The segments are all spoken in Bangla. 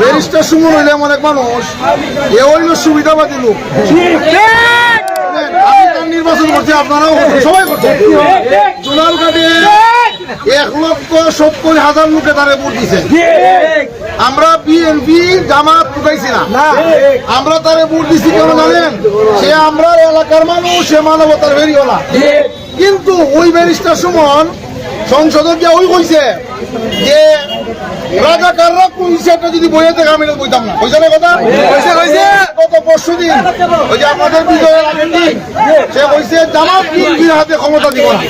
ব্যারিস্টার সুমন হইলে এমন এক মানুষ এ হইল সুবিধাবাদী লোক। নির্বাচন করছি আপনারাও সবাই কাটে এক লক্ষ সত্তর হাজার লোকে তারে ভোট দিছে আমরা বিএনপি জামাত ঢুকাইছি না। আমরা তারে ভোট দিছি কেন জানেন? সে আমরা এলাকার মানুষ সে মানবতার বেরিওয়ালা কিন্তু ওই ব্যারিস্টার সুমন সংসদে গিয়ে ওই কইছে যে রাজাকাররা কোন হিসাবটা যদি বইয়ে থাকে আমি বইতাম না। কথা? গত পরশু দিন ওই যে আমাদের বিজয়ের আগের দিন সে কইছে জামাত বিএনপির হাতে ক্ষমতা দিব না।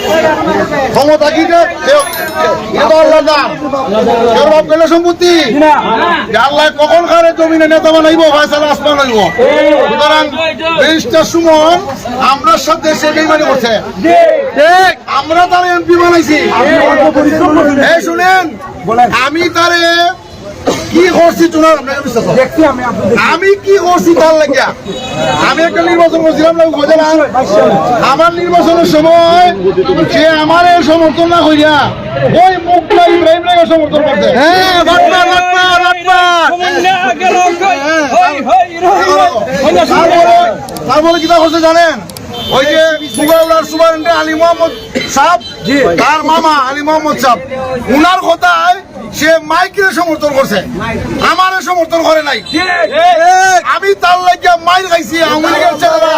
ক্ষমতা কি সম্পত্তি? আল্লাহ কখন কারে জমিনে নেতা বানাইব ফয়সালা আসমান হইব? সুতরাং ব্যারিস্টার সুমন আমরার সাথে সে করছে। আমরা তার এমপি বানাইছি এই শুনেন আমি তারে কি করছি হয়? আমি কি করছি তার লাগিয়া আমি একটা নির্বাচন করছিলাম আমার নির্বাচনের সময় সে আমার সমর্থন না কইয়া ওই মুখটা ইব্রাহিম রেগে সমর্থন করছে হ্যাঁ তারপরে তারপরে কিতা করছে জানেন ওই যে সুগাউলার সুপারিনটেন্ডেন্ট আলী মোহাম্মদ সাহেব তার মামা আলী মোহাম্মদ সাহেব। উনার কথায় সে মাইকের সমর্থন করছে। আমার সমর্থন করে নাই। আমি তার লাগিয়া মাইর খাইছি আওয়ামী লীগের ছেলেরা।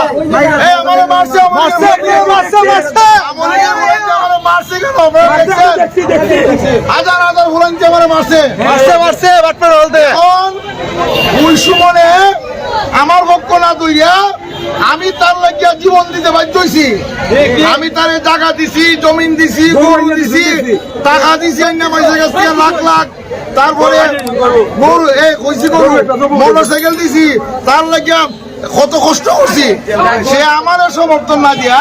আমারে মারছে মারছে কেন? হাজার হাজার ফুলান্তি আমারে মারছে। মারছে মারছে বাটপার বলতে এখন ওই সুমনে আমার পক্ষ না দইয়া আমি তার লাগিয়া জীবন দিতে বাধ্য হইছি। আমি তারে জায়গা দিছি জমিন দিছি গরু দিছি টাকা দিছি অন্য পয়সা কাছ থেকে লাখ লাখ। তারপরে গরু এ কইছি গরু। মোটর সাইকেল দিছি তার লাগিয়া কত কষ্ট করছি। সে আমার সমর্থন না দিয়া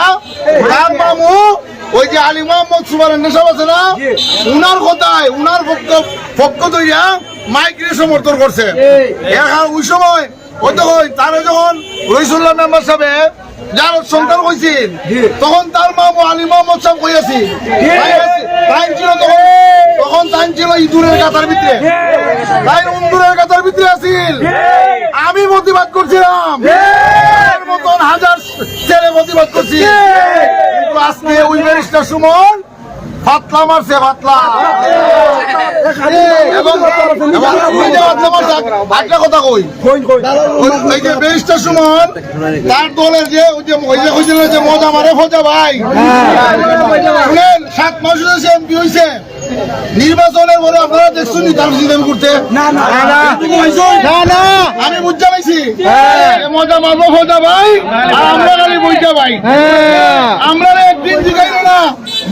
তার মামু ওই যে আলী মোহাম্মদ সুবারের নেশাব আছে না উনার কথায় উনার পক্ষ পক্ষ দইয়া মাইক্রে সমর্থন করছে। এখন ওই সময় ওই তখন তারা যখন রইসুল্লাহ মেম্বার সাহেব যার সন্তান হয়েছিল তখন তার মামু আলী মোহাম্মদ সাহেব কইয়াছি ছিল তখন তখন টাইম ছিল ইঁদুরের কাতার ভিতরে। তাই উন্দুরের কাতার ভিতরে আছিল। আমি প্রতিবাদ করছিলাম। মতন হাজার ছেলে প্রতিবাদ করছি। কিন্তু আজকে ওই ব্যারিস্টার সুমন মারছে একটা কথা কই? ওই- যে সুমন তার দলের যে ওই যে মজা মারে ফজা ভাই। শুনেন সাত মাস হয়েছে এমপি হয়েছে নির্বাচনের পরে আপনারা দেখছেন করতে? না না না না। আমি বুঝতে পাইছি মজা মারবো ফজা ভাই আর আমরা খালি বইটা ভাই আমরা একদিন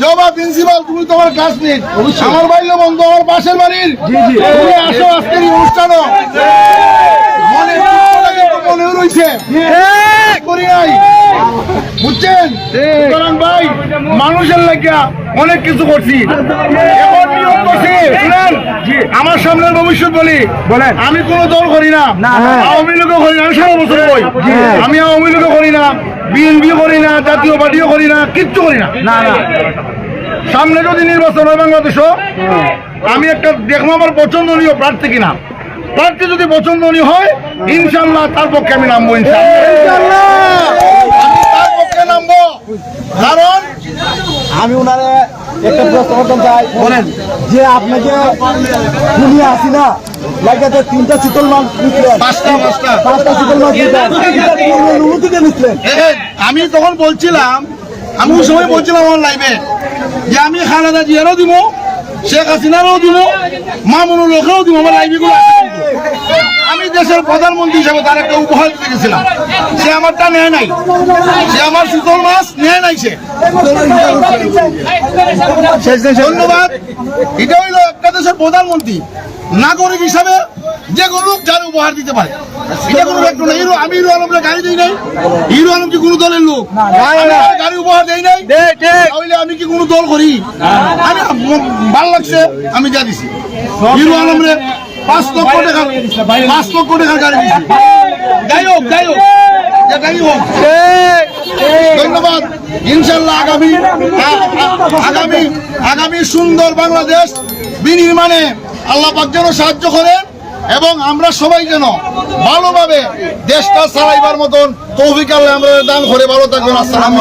জবা প্রিন্সিপাল তুমি তোমার ক্লাসমেট আমার বাড়ির বন্ধু আমার পাশের বাড়ির। তুমি আসো আজকের এই অনুষ্ঠানও। মনে দুঃখটা কিন্তু রয়েছে করি নাই। বুঝছেন? সুতরাং ভাই মানুষের লাগিয়া অনেক কিছু করছি। এখন করছি শুনেন আমার সামনের ভবিষ্যৎ বলি। বলেন। আমি কোন দল করি না। আওয়ামী লীগও করি না আমি সারা বছর কই আমি আওয়ামী লীগও করি না বিএনপি করি না জাতীয় পার্টিও করি না কিচ্ছু করি না। না না। সামনে যদি নির্বাচন হয় বাংলাদেশও আমি একটা দেখব আমার পছন্দনীয় প্রার্থী কিনা প্রার্থী যদি পছন্দনীয় হয় ইনশাল্লাহ তার পক্ষে আমি নামবো ইনশাল্লাহ আমি তার পক্ষে নামবো। কারণ আমি ওনারে একটা প্রশ্ন করতে চাই বলেন। যে আপনি যে দুনিয়া আছি না লাগাতে তিনটা শীতল মাছ নিচ্ছিলেন পাঁচটা পাঁচটা। পাঁচটা শীতল মাছ দিতেন অনুমতিতে নিচ্ছিলেন আমি তখন বলছিলাম আমি ওই সময় বলছিলাম আমার লাইভে যে আমি খালেদা জিয়ারও দিব শেখ হাসিনারও দিব মামুনুল লোকেও দিব আমার লাইভে গুলো। আমি দেশের প্রধানমন্ত্রী হিসেবে তার একটা উপহার দিতে গেছিলাম। সে আমারটা নেয় নাই। সে আমার শীতল মাছ নেয় নাই সে। ধন্যবাদ। এটা হইল একটা দেশের প্রধানমন্ত্রী নাগরিক হিসাবে যে কোনো লোক যার উপহার দিতে পারে। এটা কোনো ব্যক্তি না হিরো আমি হিরো আলমকে গাড়ি দিই নাই। হিরো আলম কি কোনো দলের লোক? গাড়ি উপহার দেই নাই। তাহলে আমি কি কোনো দল করি? আমি ভালো লাগছে আমি যা দিছি। হিরো আলম রে পাঁচ লক্ষ টাকা পাঁচ লক্ষ টাকার গাড়ি যাই হোক যাই হোক। ধন্যবাদ। ইনশাল্লাহ আগামী আগামী আগামী সুন্দর বাংলাদেশ বিনির্মাণে আল্লাহ পাক যেন সাহায্য করেন এবং আমরা সবাই যেন ভালোভাবে দেশটা চালাইবার মতন তৌফিক আল্লাহ আমরা দান করে। ভালো থাকবেন। আসসালামু